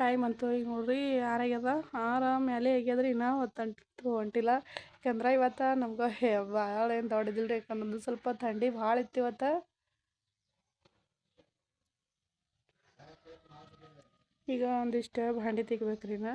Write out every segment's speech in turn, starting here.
Time ಅಂತು ಈಗ ನೋಡ್ರಿ ಆರಾಗ್ಯದ ಆರ ಮೇಲೆ ಆಗ್ಯದ್ರಿ ಇನ್ನೂ ಹೊತ್ತಂಟು ಹೊಂಟಿಲ್ಲ. ಯಾಕಂದ್ರೆ ಇವತ್ತು ನಮ್ಗೆ ಭಾಳ ಏನು ದೊಡ್ಡದಿಲ್ಲ ರೀ ಯಾಕಂದ್ರೆ ಸ್ವಲ್ಪ ಥಂಡಿ ಭಾಳ ಇತ್ತು ಇವತ್ತು. ಈಗ ಒಂದಿಷ್ಟು ಭಾಂಡಿ ತೆಗಿಬೇಕ್ರಿ ನಾ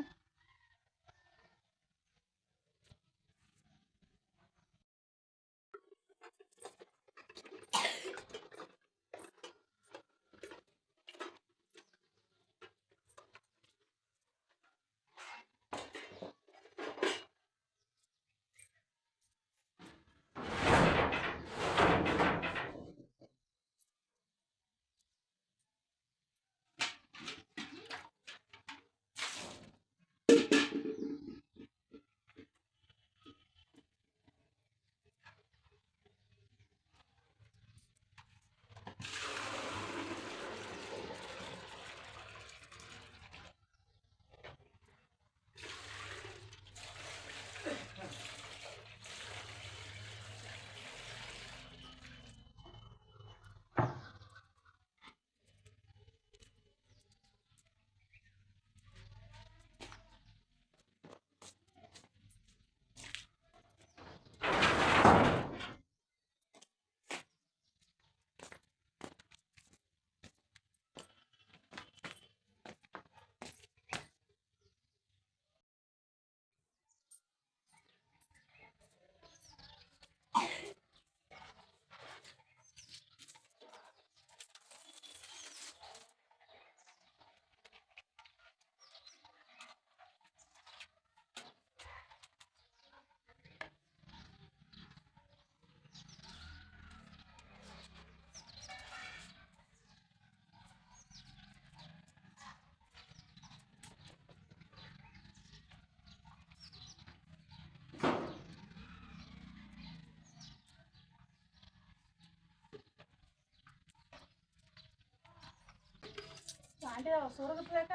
ಆಂಡೆ ಸೋರ್ಗತ್ಬೇಕ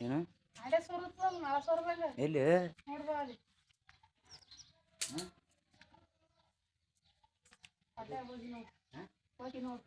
ಏನು ಆಂಡೆ ಸೋರ್ಗತ್ವ ನಾಳೆ ಸೋರ್ಬೇಕ ಎಲ್ಲಿ ನೋಡ್ಬಾ ಅಲ್ಲಿ ಅಲ್ಲೇ ಹೋಗಿ ನೋಡು ಹಾ? ಹೋಗಿ ನೋಡು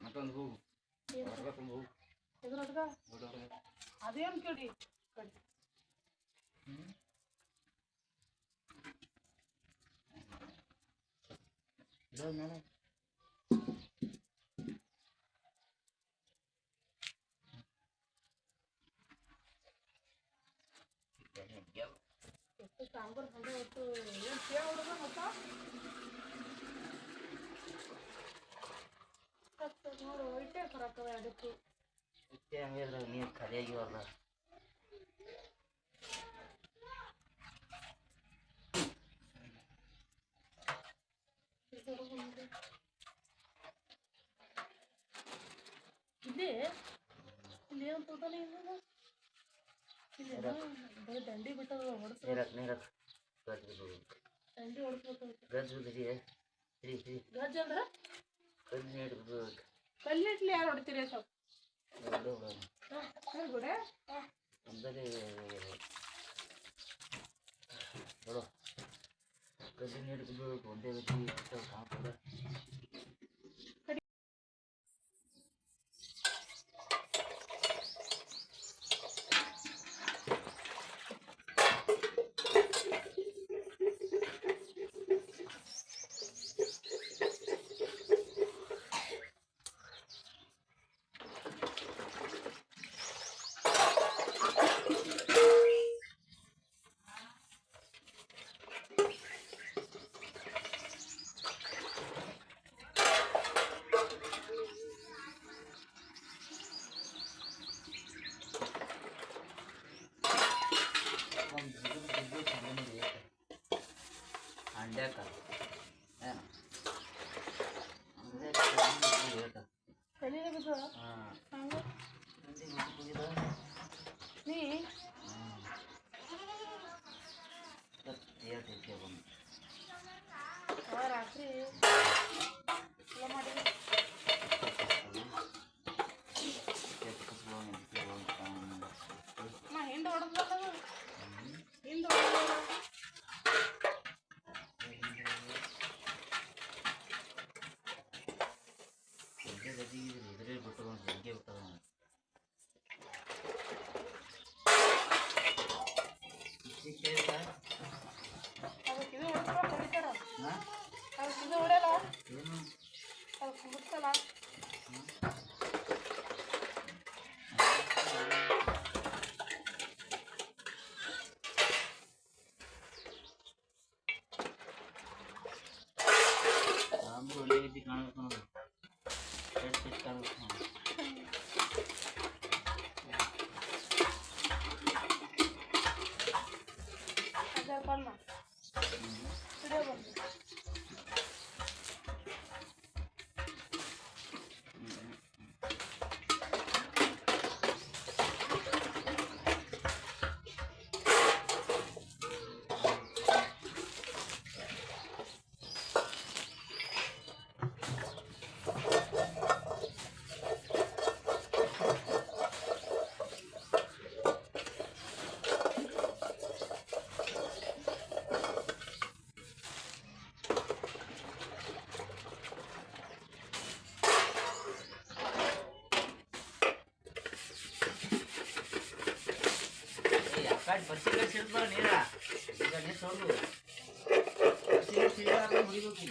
మటన్ బూ రసం బూ అదేం చూడి మేడం ಇಷ್ಟೇ ಹಂಗೆ ಇದ್ರಾಗ ನೀರು ಖಾಲಿಯಾಗಿವಲ್ಲ ಇಲ್ಲಿ ಇಲ್ಲಿ ಏನು ತೋಟಲ್ಲ ಇಲ್ಲ ಇಲ್ಲಿ ಏನೋ ಬರೀ ದಂಡಿ ಬಿಟ್ಟದ ಹೊಡ್ಸ ನೀರಕ್ ನೀರಕ್ ಗಜ್ ಬಿದ್ದು ದಂಡಿ ಹೊಡ್ಸ್ಬೇಕು ಗಜ್ ಬಿದ್ದಿದೆ ಸರಿ ಸರಿ ಗಜ್ಜ ಅಂದ್ರ ಗಜ್ ನೀರು ಬಿದ್ದು ಕಲ್ಲಿಟ್ಲಿ ಯಾರು ಹೊಡಿತೀರಿ ಸ್ವಲ್ಪ ಬಿಡು ಬಿಡು. ಸರಿ ಬಿಡೆ ಕಡೆ ಸಿಡ್ಬಾರ ನೀರ ಈಗ ನೀರು ಸೋಡು ಬಸ್ಸಿಗೆ ಸಿಡ್ಬಾರ ಮುಗಿಬೇಕು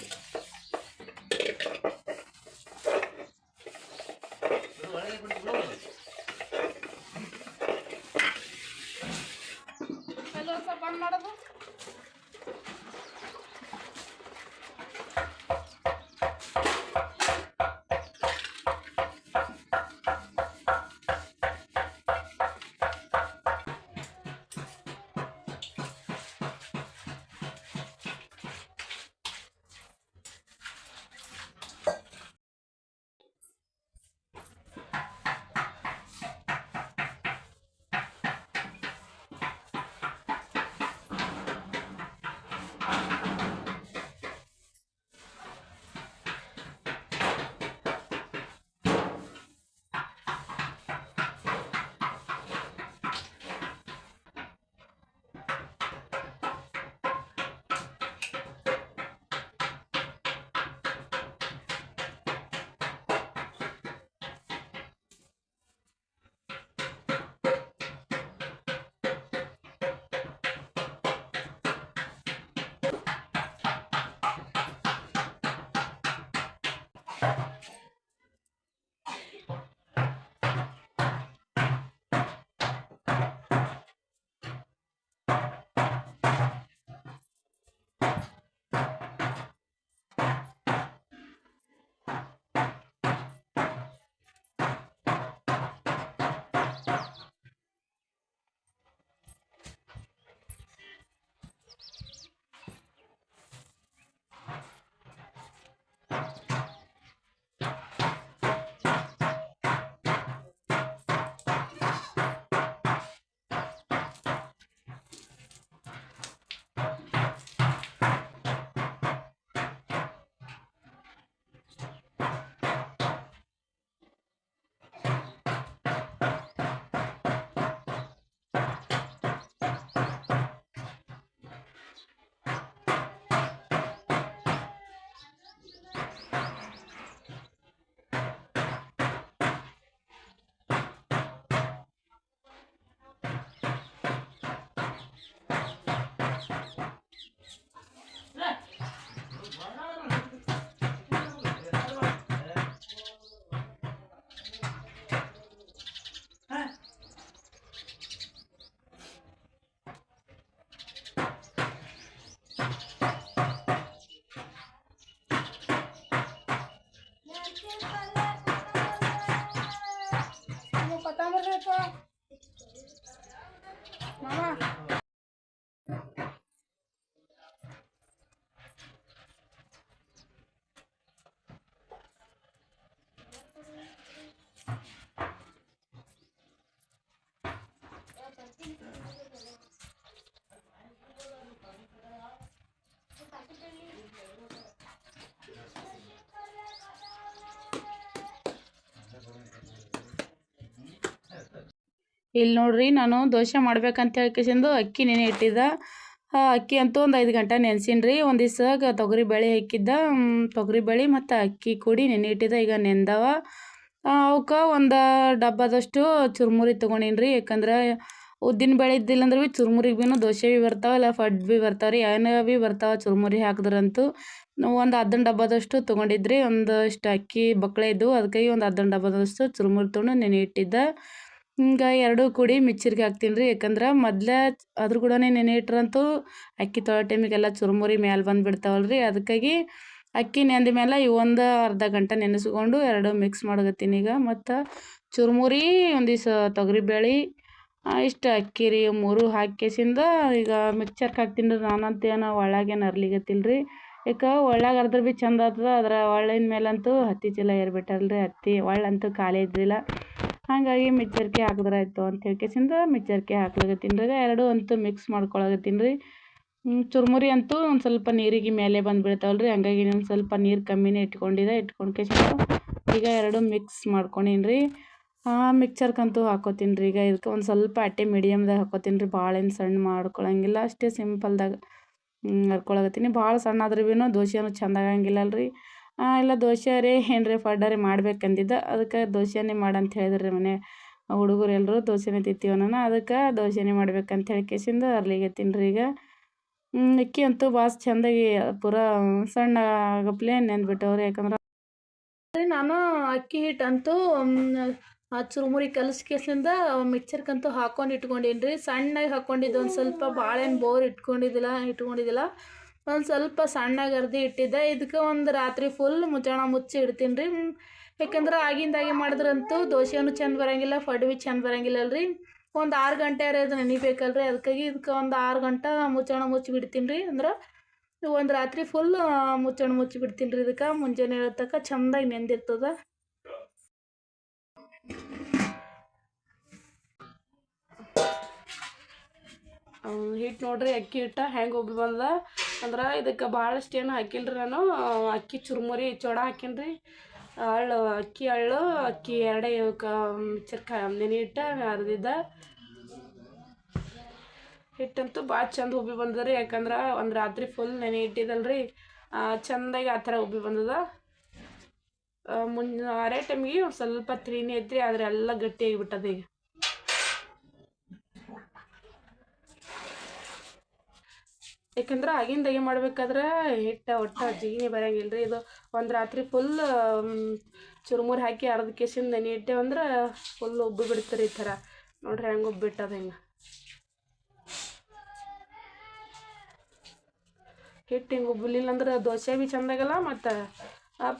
ಇಲ್ಲಿ ನೋಡ್ರಿ ನಾನು ದೋಸೆ ಮಾಡ್ಬೇಕಂತ ಹೇಳ್ಕೇಸಿಂದು ಅಕ್ಕಿ ನೆನೆ ಇಟ್ಟಿದ್ದೆ. ಅಕ್ಕಿ ಅಂತೂ ಒಂದು ಐದು ಗಂಟೆ ನೆನೆಸಿನ್ರಿ. ಒಂದು ದಿವ್ಸ ತೊಗರಿ ಬೇಳೆ ಹಾಕಿದ್ದ. ತೊಗರಿ ಬೇಳೆ ಮತ್ತು ಅಕ್ಕಿ ಕೂಡಿ ನೆನೆ ಇಟ್ಟಿದ್ದ. ಈಗ ನೆಂದವ. ಅವಕ್ಕೆ ಒಂದು ಡಬ್ಬದಷ್ಟು ಚುರುಮುರಿ ತೊಗೊಂಡೀನಿ ರೀ ಯಾಕಂದ್ರೆ ಉದ್ದಿನ ಬೇಳೆ ಇದ್ದಿಲ್ಲ ಅಂದ್ರೆ ಭೀ ಚುರುಮುರಿಗೆ ಭೀನು ದೋಸೆ ಭೀ ಬರ್ತಾವೆ ಇಲ್ಲ ಫಡ್ ಭೀ ಬರ್ತಾವೆ ರೀ. ಏನೇ ಭೀ ಬರ್ತಾವೆ ಚುರುಮುರಿ ಹಾಕಿದ್ರಂತೂ. ಒಂದು ಅರ್ಧನ್ ಡಬ್ಬದಷ್ಟು ತೊಗೊಂಡಿದ್ರಿ. ಒಂದಷ್ಟು ಅಕ್ಕಿ ಬಕ್ಳೆ ಇದ್ದವು ಅದಕ್ಕಾಗಿ ಒಂದು ಅರ್ಧನ ಡಬ್ಬದಷ್ಟು ಚುರುಮುರಿ ತೊಗೊಂಡು ನೆನೆ ಇಟ್ಟಿದ್ದೆ. ಹಿಂಗೆ ಎರಡೂ ಕೂಡಿ ಮಿಕ್ಸರ್ಗೆ ಹಾಕ್ತೀನಿ ರೀ. ಯಾಕಂದ್ರೆ ಮೊದಲೇ ಅದ್ರ ಕೂಡನೇ ನೆನೆ ಇಟ್ರಂತೂ ಅಕ್ಕಿ ತೊಳೆ ಟೈಮಿಗೆಲ್ಲ ಚುರುಮುರಿ ಮ್ಯಾಲೆ ಬಂದು ಬಿಡ್ತಾವಲ್ಲ ರೀ ಅದಕ್ಕಾಗಿ ಅಕ್ಕಿ ನೆಂದ ಮೇಲೆ ಈ ಒಂದು ಅರ್ಧ ಗಂಟೆ ನೆನೆಸ್ಕೊಂಡು ಎರಡು ಮಿಕ್ಸ್ ಮಾಡಕತ್ತೀನಿ ಈಗ. ಮತ್ತು ಚುರುಮುರಿ ಒಂದಿವ್ಸ ತೊಗರಿಬೇಳೆ ಇಷ್ಟು ಅಕ್ಕಿ ರೀ, ಮೂರು ಹಾಕಿಸಿಂದ ಈಗ ಮಿಕ್ಸರ್ಗೆ ಹಾಕ್ತೀನಿ ರೀ. ನಾನಂತೂ ಒಳಗೇನು ಅರ್ಲಿಗತ್ತಿಲ್ಲ ರೀ. ಯಾಕೆ ಒಳ್ಳಾಗ ಅರ್ದ್ರೆ ಭೀ ಚಂದ ಆಗ್ತದ ಅದರ ಒಳ್ಳಿನ ಮೇಲಂತೂ ಹತ್ತಿ ಚೀಲ ಏರ್ಬಿಟ್ಟಲ್ಲ ರೀ ಹತ್ತಿ ಒಳ್ಳಂತೂ ಖಾಲಿ ಇದ್ದಿಲ್ಲ. ಹಾಗಾಗಿ ಮಿಚ್ಚರ್ಕೆ ಹಾಕಿದ್ರೆ ಅಂತ ಹೇಳ್ಕೇಸಿಂದ ಮಿಚ್ಚರ್ಕೆ ಹಾಕ್ಲಾಗತ್ತೀನಿ ರೀ ಎರಡು ಅಂತೂ ಮಿಕ್ಸ್ ಮಾಡ್ಕೊಳಗತ್ತೀನಿ ರೀ ಚುರುಮುರಿ ಅಂತೂ ಒಂದು ಸ್ವಲ್ಪ ನೀರಿಗೆ ಮೇಲೆ ಬಂದುಬಿಡ್ತಾವಲ್ಲ ರೀ ಹಂಗಾಗಿ ಒಂದು ಸ್ವಲ್ಪ ನೀರು ಕಮ್ಮಿನೇ ಇಟ್ಕೊಂಡಿದ್ದೆ ಇಟ್ಕೊಂಡ್ಕೇಸಿಂದ ಈಗ ಎರಡು ಮಿಕ್ಸ್ ಮಾಡ್ಕೊಂಡೀನಿ ರೀ ಮಿಕ್ಚರ್ಗಂತೂ ಹಾಕೋತೀನಿ ರೀ ಈಗ ಇದಕ್ಕೆ ಒಂದು ಸ್ವಲ್ಪ ಅಟ್ಟೆ ಮೀಡಿಯಮ್ದಾಗ ಹಾಕೋತೀನಿ ರೀ ಭಾಳ ಏನು ಸಣ್ಣ ಮಾಡ್ಕೊಳಂಗಿಲ್ಲ. ಅಷ್ಟೇ ಸಿಂಪಲ್ದಾಗ ಹರ್ಕೊಳಗತ್ತೀನಿ ಭಾಳ ಸಣ್ಣ ಆದ್ರೆ ಭೀನು ದೋಸೆನೂ ಚೆಂದ ಆಗಂಗಿಲ್ಲ ಅಲ್ರಿ ಇಲ್ಲ ದೋಸೆ ರೀ ಏನು ರೀ ಫಡ್ಡರಿ ಮಾಡ್ಬೇಕಂದಿದ್ದೆ, ಅದಕ್ಕೆ ದೋಸೆನೇ ಮಾಡಂತ ಹೇಳಿದ್ರು ಮನೆ ಹುಡುಗರು ಎಲ್ಲರೂ ದೋಸೆನೇ ನಾನು ಅದಕ್ಕೆ ದೋಸೆನೇ ಮಾಡ್ಬೇಕಂತ ಹೇಳಿ ಕೇಸಿಂದ ಅರ್ಲಿಗೆ ತಿನ್ರಿ ಈಗ. ಅಕ್ಕಿ ಅಂತೂ ಭಾಳ ಚೆಂದಾಗಿ ಪೂರಾ ಸಣ್ಣ ಆಗಪ್ಲೆ ನೆಂದ್ಬಿಟ್ಟವ್ರಿ ಯಾಕಂದ್ರೆ ನಾನು ಅಕ್ಕಿ ಹಿಟ್ಟಂತೂ ಆ ಚುರುಮುರಿ ಕಲಸ್ಕೇಸಿಂದ ಮಿಕ್ಚರ್ಗಂತೂ ಹಾಕೊಂಡು ಇಟ್ಕೊಂಡೀನಿ ರೀ ಸಣ್ಣಗೆ ಹಾಕ್ಕೊಂಡಿದ್ದು ಒಂದು ಸ್ವಲ್ಪ ಬಾಳೆಹಣ್ಣು ಬೋರ್ ಇಟ್ಕೊಂಡಿದ್ದಿಲ್ಲ ಇಟ್ಕೊಂಡಿದ್ದಿಲ್ಲ. ಒಂದು ಸ್ವಲ್ಪ ಸಣ್ಣಗೆ ಅರ್ದಿ ಇಟ್ಟಿದ್ದೆ. ಇದಕ್ಕೆ ಒಂದು ರಾತ್ರಿ ಫುಲ್ ಮುಚ್ಚಣ ಮುಚ್ಚಿ ಇಡ್ತೀನಿ ರೀ ಯಾಕಂದ್ರೆ ಆಗಿಂದಾಗಿ ಮಾಡಿದ್ರಂತೂ ದೋಸೆನೂ ಚೆಂದ ಬರೋಂಗಿಲ್ಲ ಫಡ್ವಿ ಚೆಂದ ಬರೋಂಗಿಲ್ಲ ಅಲ್ರಿ ಒಂದು ಆರು ಗಂಟೆ ಅದು ನೆನಿಬೇಕಲ್ರಿ. ಅದಕ್ಕಾಗಿ ಇದಕ್ಕೆ ಒಂದು ಆರು ಗಂಟೆ ಮುಚ್ಚಣ ಮುಚ್ಚಿ ಬಿಡ್ತೀನಿ ರೀ ಅಂದ್ರೆ ಒಂದು ರಾತ್ರಿ ಫುಲ್ ಮುಚ್ಚಣ ಮುಚ್ಚಿ ಬಿಡ್ತೀನಿ ರೀ ಇದಕ್ಕೆ. ಮುಂಜಾನೆ ಹೇಳ್ತಕ್ಕ ಚೆಂದಾಗಿ ನೆಂದಿರ್ತದ. ಹಿಟ್ಟು ನೋಡ್ರಿ, ಅಕ್ಕಿ ಹಿಟ್ಟ ಹೆಂಗೆ ಒಬ್ಬ ಬಂದ. ಅಂದ್ರೆ ಇದಕ್ಕೆ ಭಾಳಷ್ಟು ಏನು ಹಾಕಿಲ್ಲ ನಾನು. ಅಕ್ಕಿ ಚುರುಮುರಿ, ಚೋಡ ಹಾಕೀನಿ ರೀ ಅಳ್ಳು, ಅಕ್ಕಿ ಅಳ್ಳು, ಅಕ್ಕಿ ಎರಡೇ ಕ ನೆನೆಯಿಟ್ಟ ಅರ್ದಿದ್ದ ಹಿಟ್ಟಂತೂ ಭಾಳ ಚಂದ ಉಬ್ಬಿ ಬಂದದ ರೀ ಯಾಕಂದ್ರೆ ಒಂದು ರಾತ್ರಿ ಫುಲ್ ನೆನೆ ಇಟ್ಟಿದ್ದಲ್ರಿ ಚಂದಾಗಿ ಆ ಥರ ಉಬ್ಬಿ ಬಂದದ. ಮುನ್ ಅರೇ ಟೈಮಿಗೆ ಒಂದು ಸ್ವಲ್ಪ ತ್ರೀನೇ ಐತ್ರಿ ಆದರೆ ಎಲ್ಲ ಗಟ್ಟಿಯಾಗಿ ಬಿಟ್ಟದ ಈಗ. ಯಾಕಂದ್ರೆ ಆಗಿಂದಾಗೆ ಮಾಡ್ಬೇಕಾದ್ರೆ ಹಿಟ್ಟು, ಒಟ್ಟು, ಜೀನಿ ಬರೋಂಗಿಲ್ಲ ರೀ ಇದು ಒಂದು ರಾತ್ರಿ ಫುಲ್ ಚುರುಮುರಿ ಹಾಕಿ ಅರ್ಧ ಕೇಸಿಂದ ನೆನೆ ಇಟ್ಟೇವೆ ಅಂದ್ರೆ ಫುಲ್ ಉಬ್ಬಿ ಬಿಡ್ತಾರೆ ಈ ಥರ. ನೋಡ್ರಿ ಹೆಂಗೆ ಉಬ್ಬಿಟ್ಟದ ಹಿಂಗೆ. ಹಿಟ್ಟು ಹಿಂಗೆ ಉಬ್ಬಲಿಲ್ಲ ಅಂದ್ರೆ ದೋಸೆ ಭೀ ಚಂದಾಗಲ್ಲ ಮತ್ತು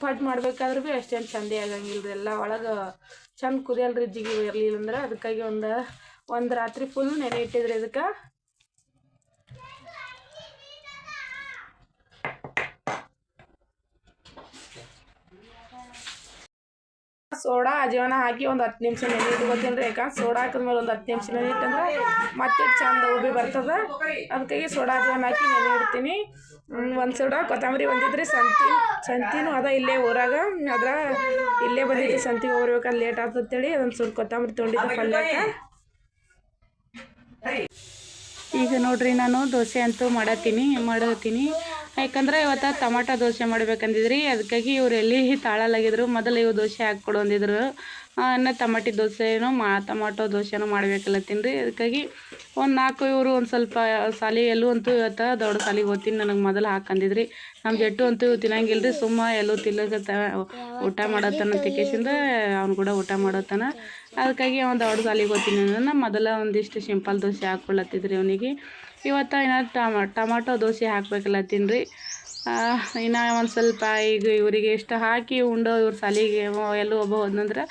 ಪಟ್ ಮಾಡ್ಬೇಕಾದ್ರೂ ಭೀ ಅಷ್ಟೇನು ಚಂದೇ ಆಗಂಗಿಲ್ಲ ರೀ ಎಲ್ಲ ಒಳಗೆ ಚಂದ ಕುದಿಯಲ್ಲ ರೀ ಜಿಗಿ ಇರಲಿಲ್ಲ ಅಂದ್ರೆ ಅದಕ್ಕಾಗಿ ಒಂದು ಒಂದು ರಾತ್ರಿ ಫುಲ್ ನೆನೆ ಇಟ್ಟಿದ್ರಿ ಅದಕ್ಕೆ ಸೋಡಾ ಅಜೀವನ ಹಾಕಿ ಒಂದು ಹತ್ತು ನಿಮಿಷ ನೆನೆ ಇಟ್ಕೋತೀನಿ ರೀ ಯಾಕಂದ್ರೆ ಸೋಡಾ ಹಾಕಿದ್ಮೇಲೆ ಒಂದು ಹತ್ತು ನಿಮಿಷ ನೆನೆ ಇಟ್ಟಂದ್ರೆ ಮತ್ತೆ ಚಂದ ಉಬ್ಬಿ ಬರ್ತದೆ. ಅದಕ್ಕಾಗಿ ಸೋಡಾ ಅಜೀವನ ಹಾಕಿ ನೆನೆ ಇಡ್ತೀನಿ. ಒಂದು ಸೋಡಾ ಕೊತ್ತಂಬರಿ ಬಂದಿದ್ರಿ ಸಂತಿ ಸಂತಿನೂ ಅದ ಇಲ್ಲೇ ಊರಾಗ. ಅದ್ರ ಇಲ್ಲೇ ಬಂದಿದ್ದೆ ಸಂತಿಗೆ ಹೋಗ್ಬೇಕಾದ್ರೆ ಲೇಟ್ ಆಗ್ತಂತೇಳಿ ಅದೊಂದು ಸ್ವಲ್ಪ ಕೊತ್ತಂಬರಿ ತೊಗೊಂಡಿದ್ದೆ ಪಲ್ಯಕ್ಕೆ. ಈಗ ನೋಡ್ರಿ ನಾನು ದೋಸೆ ಅಂತೂ ಮಾಡತ್ತೀನಿ ಮಾಡತ್ತೀನಿ. ಯಾಕಂದ್ರೆ ಇವತ್ತು ಟೊಮಾಟೊ ದೋಸೆ ಮಾಡ್ಬೇಕಂದಿದ್ರಿ, ಅದಕ್ಕಾಗಿ ಇವ್ರು ಎಲ್ಲಿ ತಾಳಲಾಗಿದ್ರು, ಮೊದಲು ಇವು ದೋಸೆ ಹಾಕ್ಕೊಡು ಅಂದಿದ್ರು. ಇನ್ನು ಟಮಾಟಿ ದೋಸೆನೂ ಮಾ, ಟಮಾಟೋ ದೋಸೆನೂ ಮಾಡ್ಬೇಕಲ್ಲತ್ತೀನಿ ರೀ ಅದಕ್ಕಾಗಿ ಒಂದು ನಾಲ್ಕು ಇವರು ಒಂದು ಸ್ವಲ್ಪ ಸಾಲಿ ಎಲ್ಲೂ ಅಂತೂ ಇವತ್ತು ದೊಡ್ಡ ಸಾಲಿಗೆ ಓದ್ತೀನಿ, ನನಗೆ ಮೊದಲು ಹಾಕಂದಿದ್ರಿ. ನಮ್ಮ ಜಟ್ಟು ಅಂತೂ ತಿನ್ನಂಗಿಲ್ಲ ರೀ ಸುಮ್ಮ ಎಲ್ಲೂ ತಿಲ್ಲಕತ್ತ ಊಟ ಮಾಡೋತನ ತಿಕ್ಕಿಸಿಂದ ಅವ್ನು ಕೂಡ ಊಟ ಮಾಡೋತನ ಅದಕ್ಕಾಗಿ ಅವ್ನು ದೊಡ್ಡ ಸಾಲಿಗೆ ಓದ್ತೀನಿ ಅಂದ್ರೆ ಮೊದಲ ಒಂದಿಷ್ಟು ಸಿಂಪಲ್ ದೋಸೆ ಹಾಕ್ಕೊಳ್ಳತ್ತಿದ್ರಿ ಅವನಿಗೆ. ಇವತ್ತು ಏನಾದ್ರು ಟಮ, ಟಮಾಟೊ ದೋಸೆ ಹಾಕ್ಬೇಕಲ್ಲತ್ತೀನಿ ರೀ ಇನ್ನು ಒಂದು ಸ್ವಲ್ಪ ಈಗ ಇವರಿಗೆ ಇಷ್ಟು ಹಾಕಿ ಉಂಡು, ಇವ್ರ ಸಾಲಿಗೆ ಎಲ್ಲೋ ಒಬ್ಬ ಹೋದ್ನಂದ್ರೆ,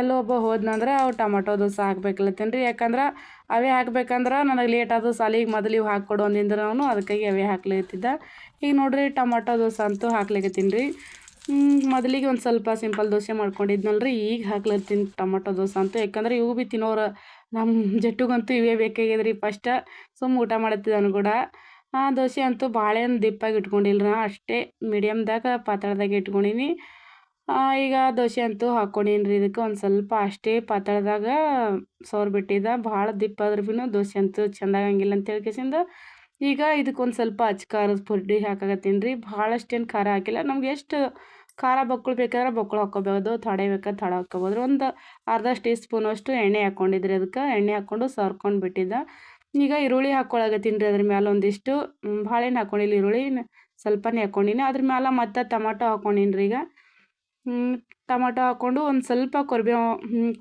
ಎಲ್ಲೋ ಒಬ್ಬ ಹೋದ್ನಂದ್ರೆ ಅವು ಟೊಮೊಟೊ ದೋಸೆ ಹಾಕ್ಬೇಕಲ್ಲತ್ತೀನಿ ರೀ ಯಾಕಂದ್ರೆ ಅವೇ ಹಾಕ್ಬೇಕಂದ್ರೆ ನನಗೆ ಲೇಟ್ ಆದ ಸಾಲಿಗೆ ಮೊದಲು ಇವು ಹಾಕ್ಕೊಡು ಅಂದಿಂದ್ರೆ ಅವನು ಅದಕ್ಕಾಗಿ ಅವೇ ಹಾಕ್ಲಿತ್ತಿದ್ದ ಈಗ ನೋಡ್ರಿ ಟಮಾಟೋ ದೋಸೆ ಅಂತೂ ಹಾಕ್ಲಿಕತ್ತೀನಿ ರೀ ಮೊದಲಿಗೆ ಒಂದು ಸ್ವಲ್ಪ ಸಿಂಪಲ್ ದೋಸೆ ಮಾಡ್ಕೊಂಡಿದ್ನಲ್ಲ ರೀ ಈಗ ಹಾಕ್ಲತ್ತೀನಿ ಟೊಮೊಟೊ ದೋಸೆ ಅಂತೂ. ಯಾಕಂದ್ರೆ ಇವು ಭೀ ತಿನ್ನೋರು ನಮ್ಮ ಜಟ್ಟುಗಂತೂ ಇವೇ ಬೇಕಾಗ್ಯದ ರೀ ಫಸ್ಟ ಸುಮ್ಮ ಊಟ ಮಾಡತ್ತಿದ್ದವನು ಕೂಡ. ಆ ದೋಸೆ ಅಂತೂ ಭಾಳೇನು ದಿಪ್ಪಾಗಿ ಇಟ್ಕೊಂಡಿಲ್ಲ ನಾ. ಅಷ್ಟೇ ಮೀಡಿಯಮ್ದಾಗ ಪಾತ್ರದಾಗ ಇಟ್ಕೊಂಡೀನಿ. ಈಗ ದೋಸೆ ಅಂತೂ ಹಾಕ್ಕೊಂಡೀನಿ ರೀ ಇದಕ್ಕೆ ಒಂದು ಸ್ವಲ್ಪ ಅಷ್ಟೇ ಪಾತ್ರದಾಗ ಸೋರ್ ಬಿಟ್ಟಿದ್ದ ಭಾಳ ದಿಪ್ಪ ಆದ್ರೆ ಭೀ ದೋಸೆ ಅಂತೂ ಚೆಂದಾಗಂಗಿಲ್ಲ ಅಂತ ಹೇಳ್ಕೇಸಿಂದ ಈಗ ಇದಕ್ಕೊಂದು ಸ್ವಲ್ಪ ಅಚ್ಚ ಖಾರದ ಪುಡಿ ಹಾಕಾಕತ್ತೀನಿ ರೀ. ಭಾಳಷ್ಟೇನು ಖಾರ ಹಾಕಿಲ್ಲ. ನಮ್ಗೆ ಎಷ್ಟು ಖಾರ ಬಕ್ಕುಳು ಬೇಕಾದ್ರೆ ಬಕ್ಕುಳು ಹಾಕ್ಕೋಬೋದು ತಡೆ ಬೇಕಾದ್ರೆ ತಡೆ ಹಾಕ್ಕೋಬೋದು. ಒಂದು ಅರ್ಧ ಟೀ ಸ್ಪೂನ್ ಅಷ್ಟು ಎಣ್ಣೆ ಹಾಕ್ಕೊಂಡಿದ್ರಿ ಅದಕ್ಕೆ ಎಣ್ಣೆ ಹಾಕ್ಕೊಂಡು ಸರ್ಕೊಂಡು ಬಿಟ್ಟಿದ್ದ. ಈಗ ಈರುಳ್ಳಿ ಹಾಕ್ಕೊಳಕತ್ತೀನಿ ರೀ ಅದ್ರ ಮೇಲೆ ಒಂದಿಷ್ಟು. ಭಾಳೇನು ಹಾಕ್ಕೊಂಡಿಲ್ಲ ಈರುಳ್ಳಿ. ಸ್ವಲ್ಪನೇ ಹಾಕ್ಕೊಂಡಿನಿ ಅದ್ರ ಮೇಲೆ ಮತ್ತೆ ಟಮಾಟೊ ಹಾಕ್ಕೊಂಡಿನಿ ರೀ ಈಗ. ಟಮಾಟೊ ಹಾಕ್ಕೊಂಡು ಒಂದು ಸ್ವಲ್ಪ ಕೊರಿಬೇವು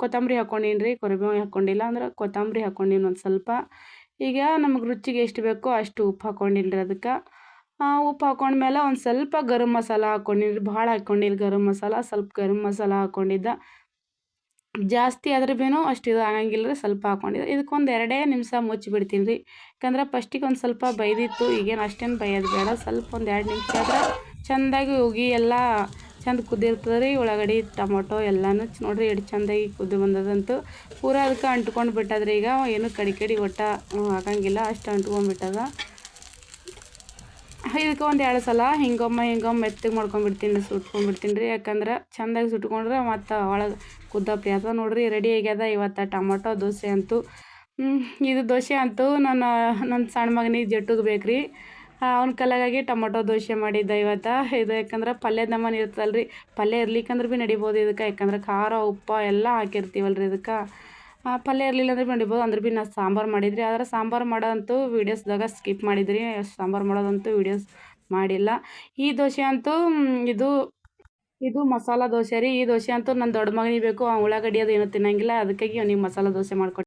ಕೊತ್ತಂಬರಿ ಹಾಕ್ಕೊಂಡಿನಿ ರೀ. ಕೊರಿಬೇವು ಹಾಕ್ಕೊಂಡಿಲ್ಲ ಅಂದ್ರೆ ಕೊತ್ತಂಬರಿ ಹಾಕ್ಕೊಂಡಿನಿ ಒಂದು ಸ್ವಲ್ಪ. ಈಗ ನಮಗೆ ರುಚಿಗೆ ಎಷ್ಟು ಬೇಕೋ ಅಷ್ಟು ಉಪ್ಪು ಹಾಕ್ಕೊಂಡಿನಿ ರೀ ಅದಕ್ಕೆ ಉಪ್ಪು ಹಾಕೊಂಡ್ಮೇಲೆ ಒಂದು ಸ್ವಲ್ಪ ಗರಂ ಮಸಾಲ ಹಾಕ್ಕೊಂಡಿನಿ ಭಾಳ ಹಾಕ್ಕೊಂಡಿಲ್ಲ ಗರಂ ಮಸಾಲ, ಸ್ವಲ್ಪ ಗರಂ ಮಸಾಲ ಹಾಕ್ಕೊಂಡಿದ್ದೆ ಜಾಸ್ತಿ ಆದ್ರೆ ಬೇನೋ ಅಷ್ಟು ಇದು ಆಗಂಗಿಲ್ಲ ರೀ ಸ್ವಲ್ಪ ಹಾಕ್ಕೊಂಡಿದ್ದೆ ಇದಕ್ಕೊಂದು ಎರಡೇ ನಿಮಿಷ ಮುಚ್ಚಿಬಿಡ್ತೀನಿ ರೀ ಯಾಕಂದ್ರೆ ಫಸ್ಟಿಗೆ ಒಂದು ಸ್ವಲ್ಪ ಬೈದಿತ್ತು ಈಗೇನು ಅಷ್ಟೇನು ಬೈಯೋದು ಬೇಡ. ಸ್ವಲ್ಪ ಒಂದು ಎರಡು ನಿಮಿಷ ಆದ್ರೆ ಚೆಂದಾಗಿ ಉಗಿ ಎಲ್ಲ ಚಂದ ಕುದಿರ್ತದೆ ರೀ ಒಳಗಡೆ ಟೊಮೊಟೊ ಎಲ್ಲನೂ ನೋಡ್ರಿ ಎಷ್ಟು ಚಂದಾಗಿ ಕುದಿ ಬಂದದಂತೂ. ಪೂರ ಅದಕ್ಕೆ ಅಂಟ್ಕೊಂಡು ಬಿಟ್ಟದ್ರಿ ಈಗ, ಏನು ಕಡಿ ಕಡಿ ಒಟ್ಟ ಹಾಕಂಗಿಲ್ಲ, ಅಷ್ಟು ಅಂಟ್ಕೊಂಡ್ಬಿಟ್ಟದ ಇದಕ್ಕೆ ಒಂದು ಎರಡು ಸಲ ಹಿಂಗೊಮ್ಮೆ ಹಿಂಗೊಮ್ಮೆ ಮೆತ್ತಗೆ ಮಾಡ್ಕೊಂಡ್ಬಿಡ್ತೀನಿ, ಸುಟ್ಕೊಂಡ್ಬಿಡ್ತೀನಿ ರೀ. ಯಾಕಂದ್ರೆ ಚೆಂದಾಗಿ ಸುಟ್ಕೊಂಡ್ರೆ ಮತ್ತು ಒಳಗೆ ಕುದ್ದಪ್ಪಿ ಆಗ್ತದೆ ನೋಡ್ರಿ, ರೆಡಿ ಆಗ್ಯದ ಇವತ್ತು ಟೊಮೊಟೊ ದೋಸೆ ಅಂತೂ. ಇದು ದೋಸೆ ಅಂತೂ ನನ್ನ ನನ್ನ ಸಣ್ಣ ಮಗನಿಗೆ ಜಟ್ಟುಗೆ ಬೇಕು ರೀ ಅವ್ನ ಕಲಾಗಾಗಿ ಟೊಮೊಟೊ ದೋಸೆ ಮಾಡಿದ್ದೆ ಇವತ್ತು. ಇದು ಯಾಕಂದ್ರೆ ಪಲ್ಯದ ನಮ್ಮನೆ ಇರ್ತಲ್ಲ ರೀ ಪಲ್ಯ ಇರ್ಲಿಕ್ಕಂದ್ರೆ ಭೀ ನಡಿಬೋದು ಇದಕ್ಕೆ. ಯಾಕಂದ್ರೆ ಖಾರ, ಉಪ್ಪು ಎಲ್ಲ ಹಾಕಿರ್ತೀವಲ್ಲ ರೀ ಇದಕ್ಕೆ ಪಲ್ಯ ಇರಲಿಲ್ಲ ಅಂದ್ರೆ ಭೀ ನಡಿಬೋದು. ಅಂದ್ರೆ ಭೀ ನಾ ಸಾಂಬಾರು ಮಾಡಿದ್ರಿ. ಆದ್ರೆ ಸಾಂಬಾರು ಮಾಡೋದಂತೂ ವೀಡಿಯೋಸ್ದಾಗ ಸ್ಕಿಪ್ ಮಾಡಿದ್ರಿ. ಸಾಂಬಾರು ಮಾಡೋದಂತೂ ವೀಡಿಯೋಸ್ ಮಾಡಿಲ್ಲ. ಈ ದೋಸೆ ಅಂತೂ ಇದು ಇದು ಮಸಾಲ ದೋಸೆ ರೀ. ಈ ದೋಸೆ ಅಂತೂ ನನ್ನ ದೊಡ್ಡ ಮಗನಿಗೆ ಬೇಕು. ಆ ಉಳ್ಳಾಗಡ್ಡಿ ಅದು ಏನೂ ತಿನ್ನಂಗಿಲ್ಲ. ಅದಕ್ಕಾಗಿ ಅವ್ನಿಗೆ ಮಸಾಲ ದೋಸೆ ಮಾಡ್ಕೊಟ್ಟೆ